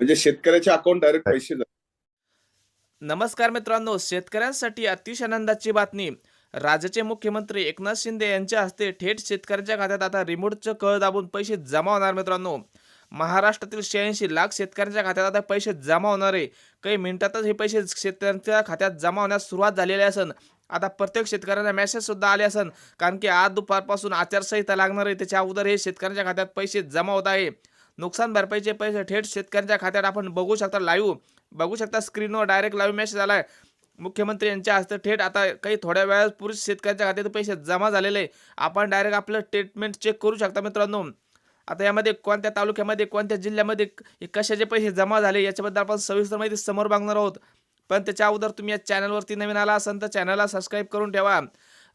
म्हणजे शेतकऱ्याच्या account direct पैसे जातात. नमस्कार मित्रांनो शेतकऱ्यांसाठी अतिशय आनंदाची बातमी. राज्याचे मुख्यमंत्री एकनाथ शिंदे यांच्या हस्ते थेट शेतकऱ्यांच्या खात्यात आता रिमोटचं कळ दाबून पैसे जमा होणार मित्रांनो. महाराष्ट्रातील शहाऐंशी लाख शेतकऱ्यांच्या खात्यात आता पैसे जमा होणार आहे. काही मिनिटातच हे पैसे शेतकऱ्यांच्या खात्यात जमा होण्यास सुरुवात झालेली असन. आता प्रत्येक शेतकऱ्यांना मेसेज सुद्धा आले असन. कारण की आज दुपारपासून आचारसंहिता लागणार आहे. त्याच्या अगोदर हे शेतकऱ्यांच्या खात्यात पैसे जमा होत आहे. नुकसान भरपाईचे पैसे थेट शेतकऱ्यांच्या खात्यात आपण बघू शकता लाईव्ह बघू शकता स्क्रीनवर डायरेक्ट लाईव्ह मेसेज आलाय. मुख्यमंत्री यांच्या हस्ते थेट आता काही थोड्या वेळापूर्वी शेतकऱ्यांच्या खात्यात पैसे जमा झालेले आहे. आपण डायरेक्ट आपलं स्टेटमेंट चेक करू शकता मित्रांनो. आता यामध्ये कोणत्या तालुक्यामध्ये कोणत्या जिल्ह्यामध्ये कशाचे पैसे जमा झाले याच्याबद्दल आपण सविस्तर माहिती समोर मागणार आहोत. पण त्याच्या अगोदर तुम्ही या चॅनलवरती नवीन आला असाल तर चॅनलला सबस्क्राईब करून ठेवा.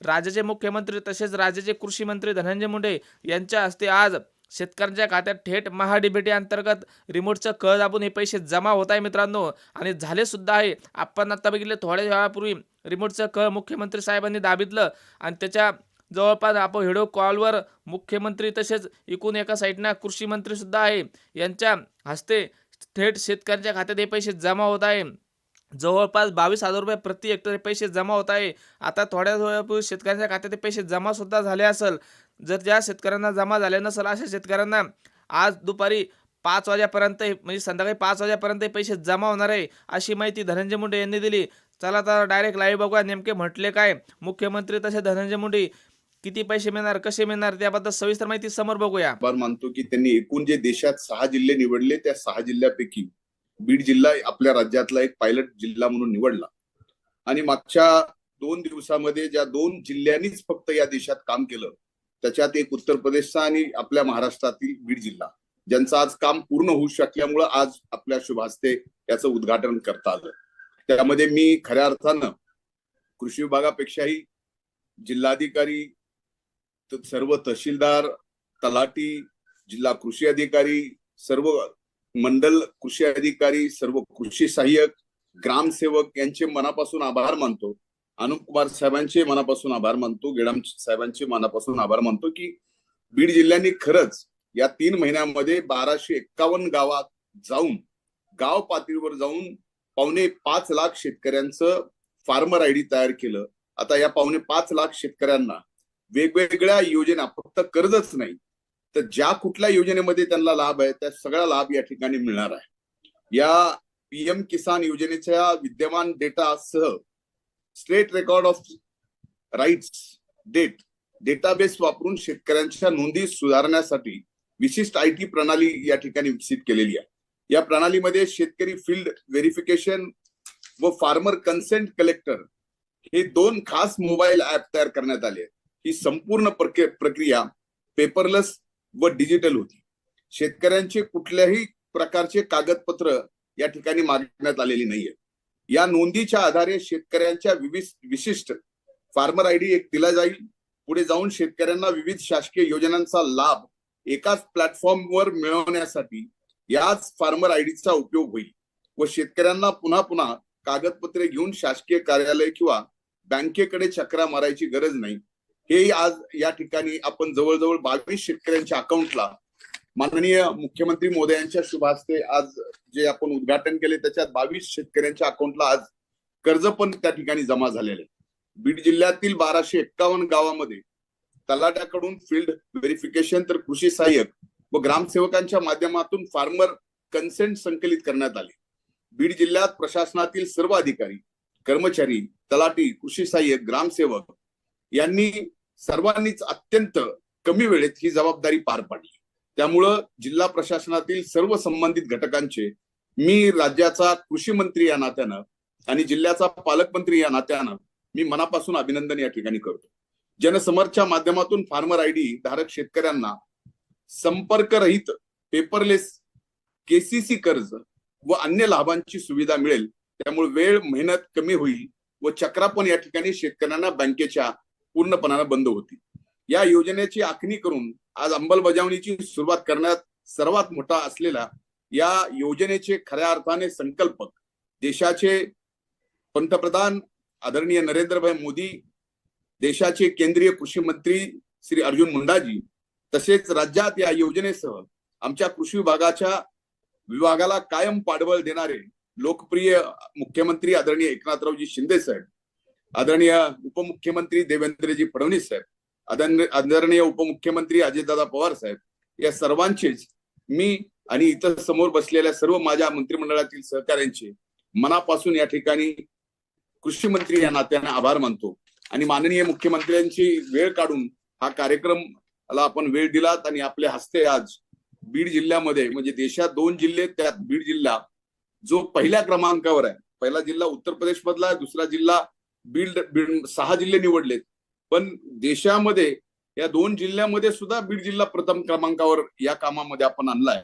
राज्याचे मुख्यमंत्री तसेच राज्याचे कृषी मंत्री धनंजय मुंडे यांच्या हस्ते आज शेतकऱ्यांच्या खात्यात थेट महाडीबीटी अंतर्गत रिमोटचं कळ दाबून हे पैसे जमा होत आहे मित्रांनो. आणि झाले सुद्धा आहे. आपण आता बघितले थोड्या वेळापूर्वी रिमोटचं कळ मुख्यमंत्री साहेबांनी दाबितलं. आणि त्याच्या जवळपास आपण व्हिडिओ कॉलवर मुख्यमंत्री तसेच एकूण एका साईडनं कृषी मंत्री सुद्धा आहे. यांच्या हस्ते थेट शेतकऱ्यांच्या खात्यात हे पैसे जमा होत आहे. जवळपास बावीस हजार रुपये प्रति हेक्टर हे पैसे जमा होत आहे. आता थोड्या वेळापूर्वी शेतकऱ्यांच्या खात्यात हे पैसे जमा सुद्धा झाले असेल. जर ज्या शेतकऱ्यांना जमा झाले नसेल अशा शेतकऱ्यांना आज दुपारी पाच वाजेपर्यंत म्हणजे संध्याकाळी पाच वाजेपर्यंत पैसे जमा होणार आहे अशी माहिती धनंजय मुंडे यांनी दिली. चला तर डायरेक्ट लाईव्ह बघूया नेमके म्हटले काय? मुख्यमंत्री तसे धनंजय मुंडे किती पैसे मिळणार कसे मिळणार त्याबद्दल सविस्तर माहिती समोर बघूया. आभार मानतो की त्यांनी एकूण जे देशात सहा जिल्हे निवडले त्या सहा जिल्ह्यापैकी बीड जिल्हा आपल्या राज्यातला एक पायलट जिल्हा म्हणून निवडला. आणि मागच्या दोन दिवसामध्ये ज्या दोन जिल्ह्यांनीच फक्त या देशात काम केलं त्याच्यात एक उत्तर प्रदेशचा आणि आपल्या महाराष्ट्रातील बीड जिल्हा. ज्यांचं आज काम पूर्ण होऊ शकल्यामुळं आज आपल्या शुभास्ते याचं उद्घाटन करता आलं. त्यामध्ये मी खऱ्या अर्थानं कृषी विभागापेक्षाही जिल्हाधिकारी सर्व तहसीलदार तलाटी जिल्हा कृषी अधिकारी सर्व मंडल कृषी अधिकारी सर्व कृषी सहाय्यक ग्रामसेवक यांचे मनापासून आभार मानतो. अनुप कुमार साहेबांचे मनापासून आभार मानतो गेडाम साहेबांचे मनापासून आभार मानतो की बीड जिल्ह्यांनी खरंच या तीन महिन्यामध्ये बाराशे एक्कावन्न गावात जाऊन गाव पातळीवर जाऊन पावणे पाच लाख शेतकऱ्यांचं फार्मर आयडी तयार केलं. आता या पावणे पाच लाख शेतकऱ्यांना वेगवेगळ्या योजना फक्त कर्जच नाही तर ज्या कुठल्या योजनेमध्ये त्यांना लाभ आहे त्या सगळा लाभ या ठिकाणी मिळणार आहे. या पीएम किसान योजनेच्या विद्यमान डेटासह state record of rights date database वापरून शेतकऱ्यांच्या नोंदी सुधारण्यासाठी विशिष्ट आय टी प्रणाली या ठिकाणी विकसित केलेली आहे. या प्रणालीमध्ये शेतकरी फील्ड व्हेरिफिकेशन व फार्मर कन्सेंट कलेक्टर हे दोन खास मोबाईल ऍप तयार करण्यात आले ही संपूर्ण प्रक्रिया पेपरलेस व डिजिटल होती. शेतकऱ्यांचे कुठल्याही प्रकारचे कागदपत्र या ठिकाणी मागण्यात आलेली नाहीये या नोंदीच्या आधारे शेतकऱ्यांच्या विविध विशिष्ट फार्मर आयडी एक दिला जाईल. पुढे जाऊन शेतकऱ्यांना विविध शासकीय योजनांचा लाभ एकाच प्लॅटफॉर्मवर मिळवण्यासाठी याच फार्मर आयडीचा उपयोग होईल व शेतकऱ्यांना पुन्हा पुन्हा कागदपत्रे घेऊन शासकीय कार्यालय किंवा बँकेकडे चक्रा मारायची गरज नाही. हे आज या ठिकाणी आपण जवळजवळ बावीस शेतकऱ्यांच्या अकाउंटला माननीय मुख्यमंत्री मोदयांच्या शुभ हस्ते आज जे आपण उद्घाटन केले त्याच्यात बावीस शेतकऱ्यांच्या अकाउंटला आज कर्ज पण त्या ठिकाणी जमा झालेले. बीड जिल्ह्यातील बाराशे एक्कावन्न गावामध्ये तलाट्याकडून फील्ड व्हेरिफिकेशन तर कृषी सहाय्यक व ग्रामसेवकांच्या माध्यमातून फार्मर कन्सेंट संकलित करण्यात आले. बीड जिल्ह्यात प्रशासनातील सर्व अधिकारी कर्मचारी तलाटी कृषी सहाय्यक ग्रामसेवक यांनी सर्वांनीच अत्यंत कमी वेळेत ही जबाबदारी पार पाडली. त्यामुळं जिल्हा प्रशासनातील सर्व संबंधित घटकांचे मी राज्याचा कृषी मंत्री या नात्यानं आणि जिल्ह्याचा पालकमंत्री या नात्यानं मी मनापासून अभिनंदन या ठिकाणी करतो. जनसमरच्या माध्यमातून फार्मर आयडी धारक शेतकऱ्यांना संपर्करहित पेपरलेस केसीसी कर्ज व अन्य लाभांची सुविधा मिळेल त्यामुळे वेळ मेहनत कमी होईल व चक्रा पण या ठिकाणी शेतकऱ्यांना बँकेच्या पूर्णपणानं बंद होती या योजनेची आखणी करून आज अंमलबजावणीची सुरुवात करण्यात सर्वात मोठा असलेला या योजनेचे खऱ्या अर्थाने संकल्पक देशाचे पंतप्रधान आदरणीय नरेंद्रभाई मोदी देशाचे केंद्रीय कृषी मंत्री श्री अर्जुन मुंडाजी तसेच राज्यात या योजनेसह आमच्या कृषी विभागाच्या विभागाला कायम पाठबळ देणारे लोकप्रिय मुख्यमंत्री आदरणीय एकनाथरावजी शिंदे साहेब आदरणीय उपमुख्यमंत्री देवेंद्रजी फडणवीस साहेब आदरणीय उपमुख्यमंत्री अजितदादा पवार साहेब या सर्वांचेच मी आणि इतर समोर बसलेल्या सर्व माझ्या मंत्रिमंडळातील सहकाऱ्यांचे मनापासून या ठिकाणी कृषी मंत्री या नात्याने आभार मानतो. आणि माननीय मुख्यमंत्र्यांची वेळ काढून हा कार्यक्रमला आपण वेळ दिलात आणि आपल्या हस्ते आज बीड जिल्ह्यामध्ये म्हणजे देशात दोन जिल्हे त्यात बीड जिल्हा जो पहिल्या क्रमांकावर आहे. पहिला जिल्हा उत्तर प्रदेश मधला आहे दुसरा जिल्हा बीड बीड सहा जिल्हे निवडलेत. पण देशामध्ये या दोन जिल्ह्यामध्ये सुद्धा बीड जिल्हा प्रथम क्रमांकावर या कामामध्ये आपण आणलाय.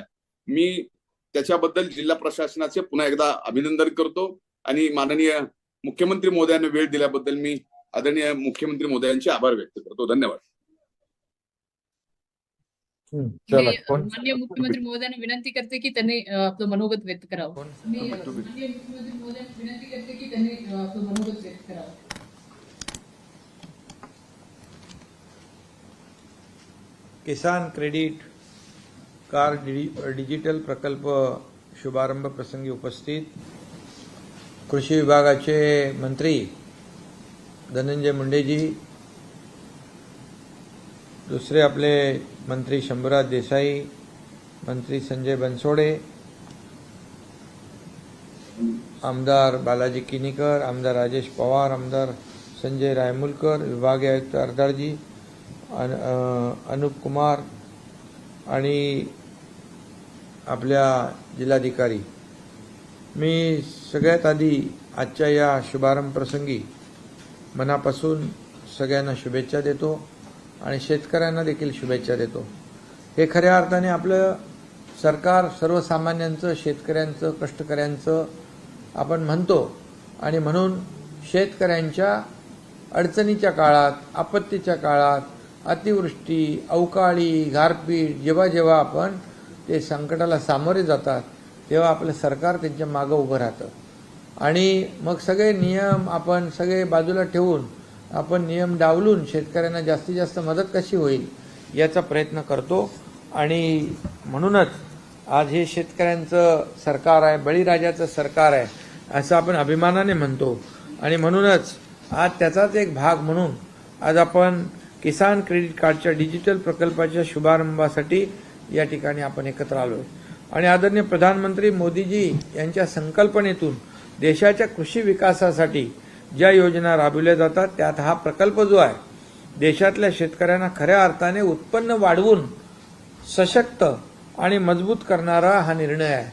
मी त्याच्याबद्दल जिल्हा प्रशासनाचे पुन्हा एकदा अभिनंदन करतो आणि माननीय मुख्यमंत्री महोदयांनी वेळ दिल्याबद्दल मी आदरणीय मुख्यमंत्री महोदयांचे आभार व्यक्त करतो. धन्यवाद. हं, माननीय मुख्यमंत्री महोदयांना विनंती करते की त्यांनी आपलं मनोगत व्यक्त करावं? मी माननीय मुख्यमंत्री महोदयांना विनंती करते की त्यांनी आपलं मनोगत व्यक्त करावं. किसान क्रेडिट कार्ड डि- डिजिटल प्रकल्प शुभारंभ प्रसंगी उपस्थित कृषी विभागाचे मंत्री धनंजय मुंडेजी दुसरे आपले मंत्री शंभूराज देसाई मंत्री संजय बनसोडे आमदार बालाजी किनीकर आमदार राजेश पवार आमदार संजय रायमुलकर विभागीय आयुक्त अर्धाडजी अनुप कुमार आणि आपल्या जिल्हाधिकारी. मी सगळ्यात आधी आजच्या या शुभारंभ प्रसंगी मनापासून सगळ्यांना शुभेच्छा देतो आणि शेतकऱ्यांना देखील शुभेच्छा देतो. हे खऱ्या अर्थाने आपलं सरकार सर्वसामान्यांचं शेतकऱ्यांचं कष्टकऱ्यांचं आपण म्हणतो आणि म्हणून शेतकऱ्यांच्या अडचणीच्या काळात आपत्तीच्या काळात अतिवृष्टी अवकाळी गारपीट जेव्हा जेव्हा आपण ते संकटाला सामोरे जातात तेव्हा आपलं सरकार त्यांच्या मागं उभं राहतं. आणि मग सगळे नियम आपण सगळे बाजूला ठेवून आपण नियम डावलून शेतकऱ्यांना जास्तीत जास्त मदत कशी होईल याचा प्रयत्न करतो. आणि म्हणूनच आज हे शेतकऱ्यांचं सरकार आहे बळीराजाचं सरकार आहे असं आपण अभिमानाने म्हणतो. आणि म्हणूनच आज त्याचाच एक भाग म्हणून आज आपण किसान क्रेडिट कार्डच्या डिजिटल प्रकल्पाच्या शुभारंभासाठी या ठिकाणी आपण एकत्र आलो आणि आदरणीय प्रधानमंत्री मोदीजी यांच्या संकल्पनेतून देशाच्या कृषी विकासासाठी ज्या योजना राबविल्या जातात त्यात हा प्रकल्प जो आहे देशातल्या शेतकऱ्यांना खऱ्या अर्थाने उत्पन्न वाढवून सशक्त आणि मजबूत करणारा हा निर्णय आहे.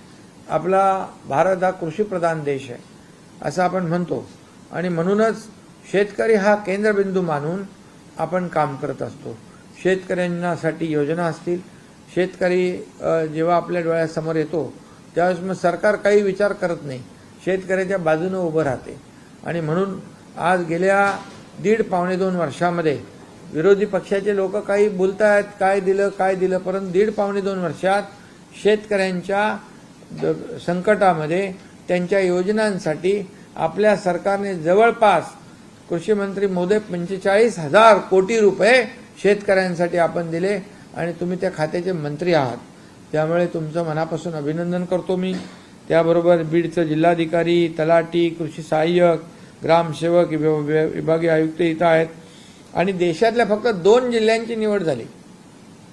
आपला भारत हा कृषीप्रधान देश आहे असं आपण म्हणतो. आणि म्हणूनच शेतकरी हा केंद्रबिंदू मानून आपण काम करत असतो. शेतकऱ्यांसाठी योजना असतील. शेतकरी जेव्हा आपल्या डोळ्यासमोर येतो त्यावेळेस मग सरकार काही विचार करत नाही. शेतकऱ्याच्या बाजूनं उभं राहते. आणि म्हणून आज गेल्या दीड पावणे दोन वर्षामध्ये विरोधी पक्षाचे लोक काही बोलतायत काय दिलं काय दिलं परंतु दीड पावणे दोन वर्षात शेतकऱ्यांच्या संकटामध्ये त्यांच्या योजनांसाठी आपल्या सरकारने जवळपास कृषी मंत्री मोदी पंचेचाळीस हजार कोटी रुपये शेतकऱ्यांसाठी आपण दिले आणि तुम्ही त्या खात्याचे मंत्री आहात. त्यामुळे तुमचं मनापासून अभिनंदन करतो मी. त्याबरोबर बीडचं जिल्हाधिकारी तलाटी कृषी सहाय्यक ग्रामसेवक विभ- विभागीय आयुक्त इथं आहेत. आणि देशातल्या फक्त दोन जिल्ह्यांची निवड झाली.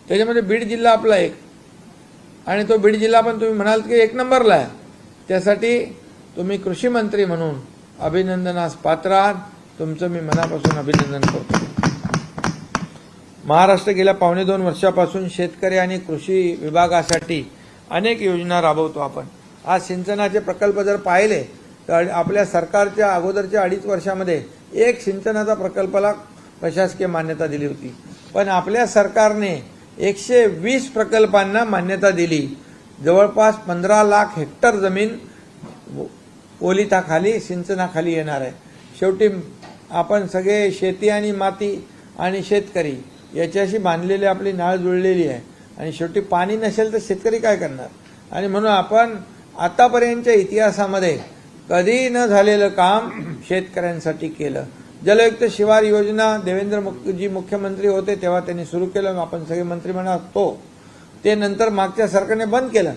त्याच्यामध्ये बीड जिल्हा आपला एक. आणि तो बीड जिल्हा पण तुम्ही म्हणाल की एक नंबरला आहे. त्यासाठी तुम्ही कृषी मंत्री म्हणून अभिनंदनास पात्र आहात. तुमचं मी मनापासून अभिनंदन करतो. महाराष्ट्र गेल्या पावणे दोन वर्षापासून शेतकरी आणि कृषी विभागासाठी अनेक योजना राबवतो आपण. आज सिंचनाचे प्रकल्प जर पाहिले तर आपल्या सरकारच्या अगोदरच्या अडीच वर्षामध्ये एक सिंचनाचा प्रकल्पाला प्रशासकीय मान्यता दिली होती. पण आपल्या सरकारने एकशे वीस प्रकल्पांना मान्यता दिली. जवळपास पंधरा लाख हेक्टर जमीन ओलिताखाली सिंचनाखाली येणार आहे. शेवटी आपण सगळे शेती आणि माती आणि शेतकरी याच्याशी बांधलेली आपली नाळ जुळलेली आहे. आणि शेवटी पाणी नसेल तर शेतकरी काय करणार? आणि म्हणून आपण आतापर्यंतच्या इतिहासामध्ये कधी न झालेलं काम शेतकऱ्यांसाठी केलं. जलयुक्त शिवार योजना देवेंद्र मुख- जी मुख्यमंत्री होते तेव्हा त्यांनी सुरू केलं. आपण सगळे मंत्री म्हणा तो. ते नंतर मागच्या सरकारने बंद केलं.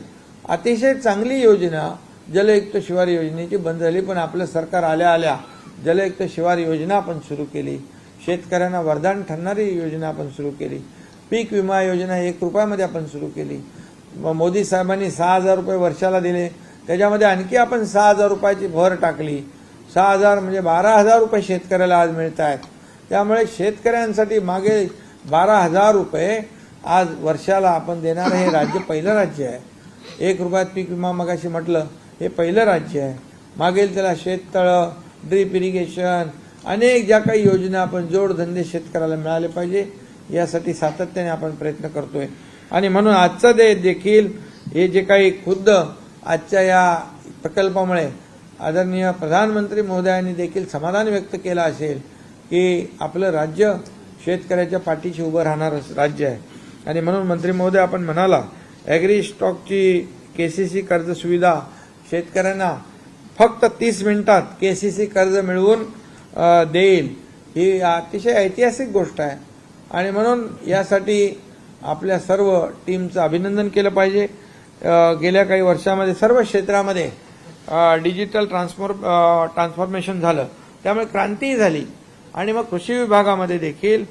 अतिशय चांगली योजना जलयुक्त शिवार योजनेची बंद झाली. पण आपलं सरकार आल्या आल्या जलयुक्त शिवार योजना आपण सुरू केली. शेतकऱ्यांना वरदान ठरणारी योजना आपण सुरू केली. पीक विमा योजना एक रुपयामध्ये आपण सुरू केली. मोदी साहेबांनी सहा हजार रुपये वर्षाला दिले. त्याच्यामध्ये आणखी आपण सहा हजार रुपयाची भर टाकली. सहा हजार म्हणजे बारा हजार रुपये शेतकऱ्याला आज मिळत आहेत. त्यामुळे शेतकऱ्यांसाठी मागे बारा हजार रुपये आज वर्षाला आपण देणारं हे राज्य पहिलं राज्य आहे. एक रुपयात पीक विमा मगाशी म्हटलं हे पहिलं राज्य आहे. मागेल त्याला शेततळं ड्रीप इरिगेशन अनेक ज्या काही योजना आपण जोडधंदे शेतकऱ्याला मिळाले पाहिजे यासाठी सातत्याने आपण प्रयत्न करतोय. आणि म्हणून आजचा दे देखील हे जे काही खुद्द आजच्या या प्रकल्पामुळे आदरणीय प्रधानमंत्री महोदयांनी देखील समाधान व्यक्त केलं असेल की आपलं राज्य शेतकऱ्याच्या पाठीशी उभं राहणारं राज्य आहे. आणि म्हणून मंत्री महोदय आपण म्हणाला ॲग्री स्टॉकची के सी सी कर्ज सुविधा शेतकऱ्यांना फक्त तीस मिनिटात के सी सी कर्ज मिळवून देईल. ही अतिशय ऐतिहासिक गोष्ट आहे. आणि म्हणून यासाठी आपल्या सर्व टीमचं अभिनंदन केलं पाहिजे. गेल्या काही वर्षामध्ये सर्व क्षेत्रामध्ये डिजिटल ट्रान्सफॉर ट्रान्सफॉर्मेशन झालं. त्यामुळे क्रांतीही झाली. आणि मग कृषी विभागामध्ये देखील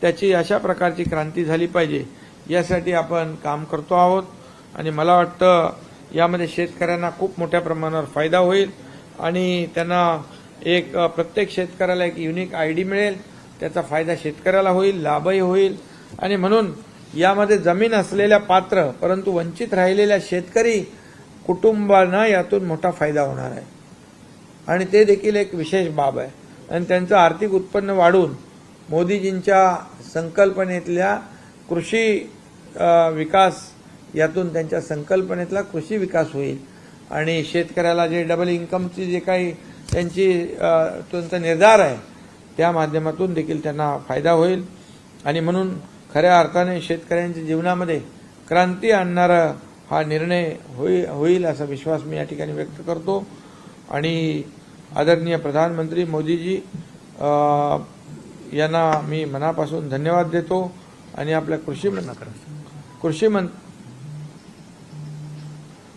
त्याची अशा प्रकारची क्रांती झाली पाहिजे. यासाठी आपण काम करतो आहोत. आणि मला वाटतं यामध्ये शेतकऱ्यांना खूप मोठ्या प्रमाणावर फायदा होईल आणि त्यांना एक प्रत्येक शेतकऱ्याला एक युनिक आय डी मिळेल. त्याचा फायदा शेतकऱ्याला होईल लाभही होईल. आणि म्हणून यामध्ये जमीन असलेल्या पात्र परंतु वंचित राहिलेल्या शेतकरी कुटुंबांना यातून मोठा फायदा होणार आहे. आणि ते देखील एक विशेष बाब आहे. आणि त्यांचं आर्थिक उत्पन्न वाढून मोदीजींच्या संकल्पनेतल्या कृषी विकास यातून त्यांच्या संकल्पनेतला कृषी विकास होईल. आणि शेतकऱ्याला जे डबल इन्कमची जे काही त्यांची तुमचा त्यांचा निर्धार आहे त्या माध्यमातून देखील त्यांना फायदा होईल. आणि म्हणून खऱ्या अर्थाने शेतकऱ्यांच्या जीवनामध्ये क्रांती आणणारा हा निर्णय होई होईल असा विश्वास मी या ठिकाणी व्यक्त करतो. आणि आदरणीय प्रधानमंत्री मोदीजी यांना मी मनापासून धन्यवाद देतो. आणि आपल्या कृषी कृषी मंत्री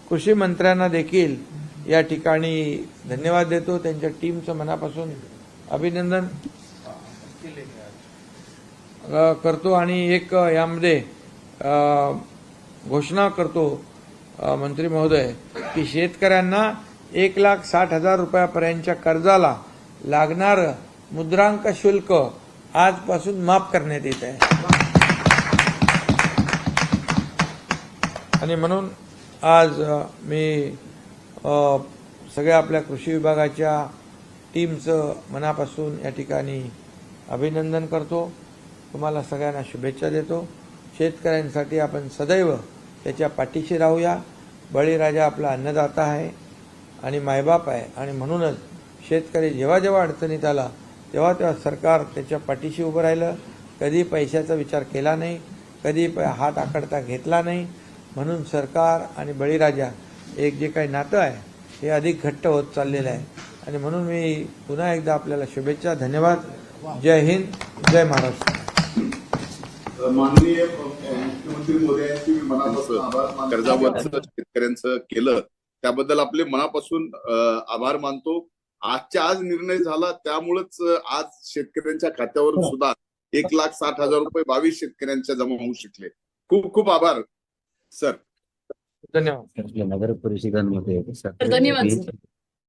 कृषी मंत्र्यांना देखील या ठिकाणी धन्यवाद देतो. त्यांच्या टीमचं मनापासून अभिनंदन करतो आणि एक यामध्ये घोषणा करतो मंत्री महोदय की शेतकऱ्यांना एक लाख साठ हजार रुपयापर्यंतच्या कर्जाला लागणारं मुद्रांक शुल्क आजपासून माफ करण्यात येत आहे. आणि म्हणून आज मी सगळ्या आपल्या कृषी विभागाच्या टीमचं मनापासून या ठिकाणी अभिनंदन करतो. तुम्हाला सगळ्यांना शुभेच्छा देतो. शेतकऱ्यांसाठी आपण सदैव त्याच्या पाठीशी राहूया. बळीराजा आपला अन्नदाता आहे आणि मायबाप आहे. आणि म्हणूनच शेतकरी जेव्हा जेव्हा अडचणीत आला तेव्हा तेव्हा सरकार त्याच्या पाठीशी उभं राहिलं. कधी पैशाचा विचार केला नाही कधी प- हात आकडता घेतला नाही. म्हणून सरकार आणि बळीराजा एक जे काही नातं आहे हे अधिक घट्ट होत चाललेलं आहे. आणि म्हणून मी पुन्हा एकदा आपल्याला शुभेच्छा धन्यवाद. जय हिंद जय महाराष्ट्र. माननीय मुख्यमंत्री मोदयांची मी मनापासून आभार मानतो. कर्जावरचं शेतकऱ्यांचं केलं त्याबद्दल आपले मनापासून आभार मानतो. आजच्या आज निर्णय झाला त्यामुळेच आज शेतकऱ्यांच्या खात्यावर सुद्धा एक लाख साठ हजार रुपये बावीस शेतकऱ्यांच्या जमा होऊ शकले. खूप खूप आभार. सर धन्यवाद आपल्या नगर परिषदांमध्ये धन्यवाद, सर.